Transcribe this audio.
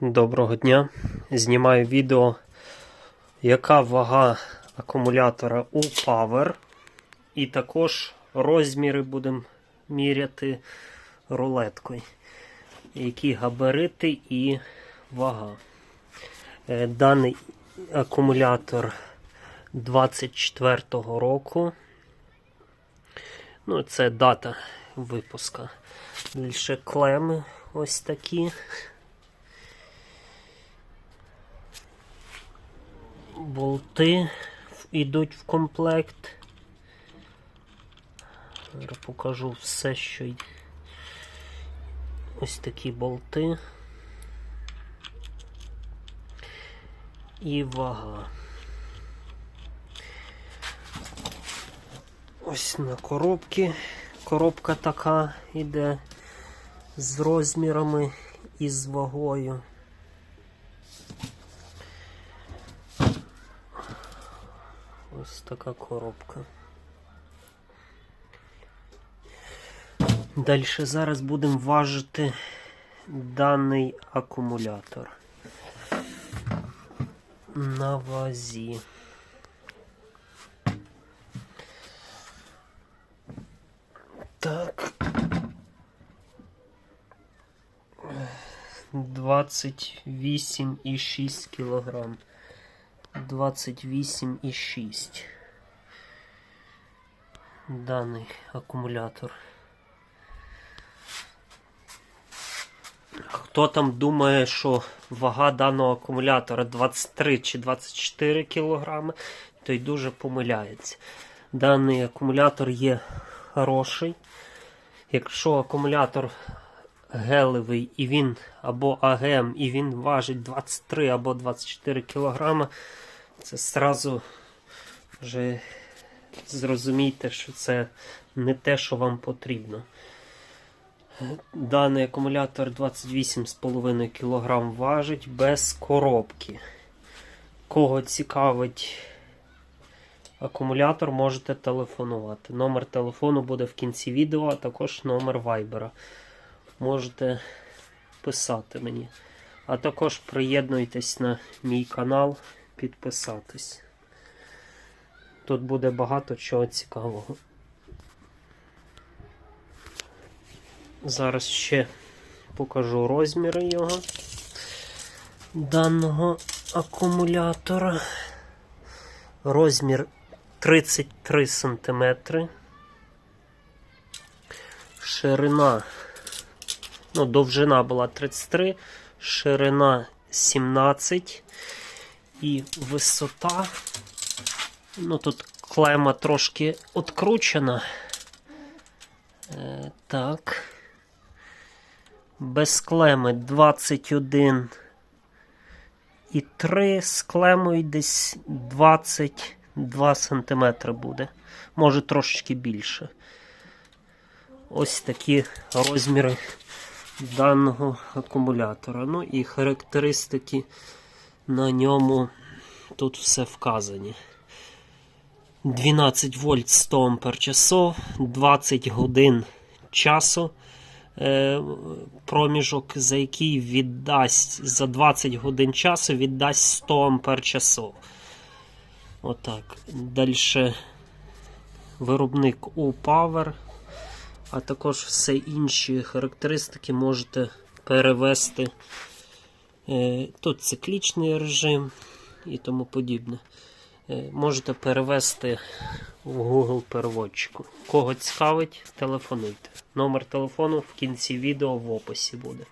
Доброго дня. Знімаю відео, яка вага акумулятора у Power. І також розміри будемо міряти рулеткою. Які габарити і вага. Е, Даний акумулятор 24-го року. Ну, це дата випуска. Більше клеми ось такі. Болти йдуть в комплект. Зараз покажу все, що й- ось такі болти. І вага. Ось на коробці. Коробка така йде з розмірами і з вагою. Ось така коробка. Далі зараз будемо важити даний акумулятор на вазі. Так. 28,6 кілограм. 28,6 даний акумулятор. Хто там думає, що вага даного акумулятора 23 чи 24 кг, той дуже помиляється. Даний акумулятор є хороший. Якщо акумулятор гелевий і він або АГМ, і він важить 23 або 24 кг, це сразу вже зрозумійте, що це не те, що вам потрібно. Даний акумулятор 28,5 кг важить без коробки. Кого цікавить акумулятор, можете телефонувати. Номер телефону буде в кінці відео, а також номер вайбера. Можете писати мені. А також приєднуйтесь на мій канал, підписатись. Тут буде багато чого цікавого. Зараз ще покажу розміри його даного акумулятора. Розмір 33 см. Ширина, ну, довжина була 33, ширина 17 і висота. Ну, тут клема трошки откручена. Е, так. Без клеми 21 і 3 з клемою десь 22 см буде. Може трошечки більше. Ось такі розміри даного акумулятора. Ну і характеристики на ньому тут все вказані. 12 вольт 100 ампер часов, 20 годин часу. е, Проміжок, за який віддасть за 20 годин часу віддасть 100 ампер часов. Отак. Далі виробник U-Power, а також все інші характеристики можете перевести. Е, Тут циклічний режим і тому подібне. Е, Можете перевести в Google переводчику. Кого цікавить, телефонуйте. Номер телефону в кінці відео в описі буде.